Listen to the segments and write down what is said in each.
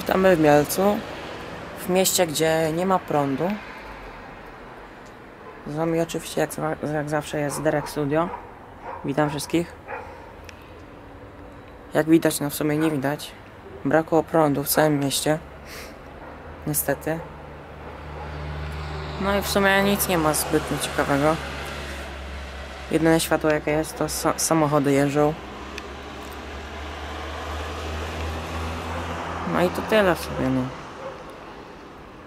Witamy w Mielcu, w mieście, gdzie nie ma prądu. Z wami oczywiście jak, jak zawsze jest Derek Studio. Witam wszystkich. Jak widać, no w sumie nie widać. Brakło prądu w całym mieście. Niestety. No i w sumie nic nie ma zbytnio ciekawego. Jedyne światło jakie jest to sa- samochody jeżdżą. No i to tyle sobie, no.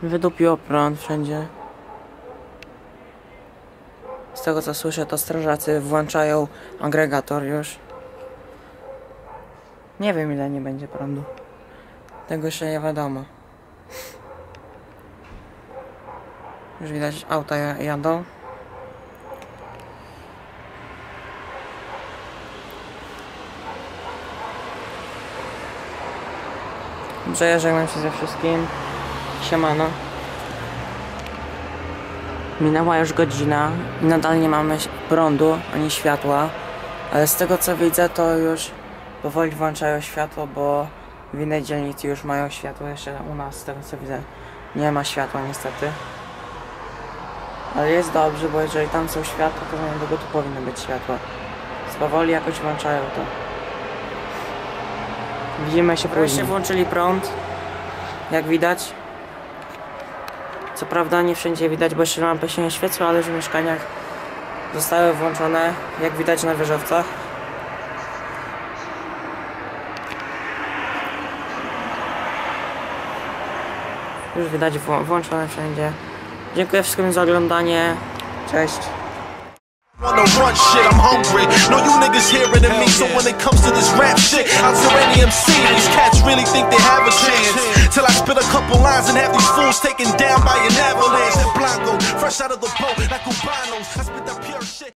Wydupiło prąd wszędzie. Z tego co słyszę, to strażacy włączają agregator już. Nie wiem ile nie będzie prądu. Tego jeszcze nie wiadomo. Już widać auta ja- jadą. Dobrze, żegnam się ze wszystkim. Siemano. Minęła już godzina i nadal nie mamy prądu ani światła, ale z tego co widzę to już powoli włączają światło, bo w innej dzielnicy już mają światło, jeszcze u nas z tego co widzę nie ma światła niestety. Ale jest dobrze, bo jeżeli tam są światła, to niedługo tu powinno być światło. Więc powoli jakoś włączają to. Widzimy się później. Wreszcie włączyli prąd, jak widać. Co prawda nie wszędzie widać, bo jeszcze lampy się nie świecą, ale w mieszkaniach zostały włączone, jak widać na wieżowcach. Już widać włączone wszędzie. Dziękuję wszystkim za oglądanie. Cześć. On the run shit, I'm hungry. No, you niggas hearing than me. So when it comes to this rap shit, I'll tell any MC. These cats really think they have a chance. Till I spit a couple lines and have these fools taken down by an avalanche. Blanco, fresh out of the boat, like Cubanos. I spit that pure shit.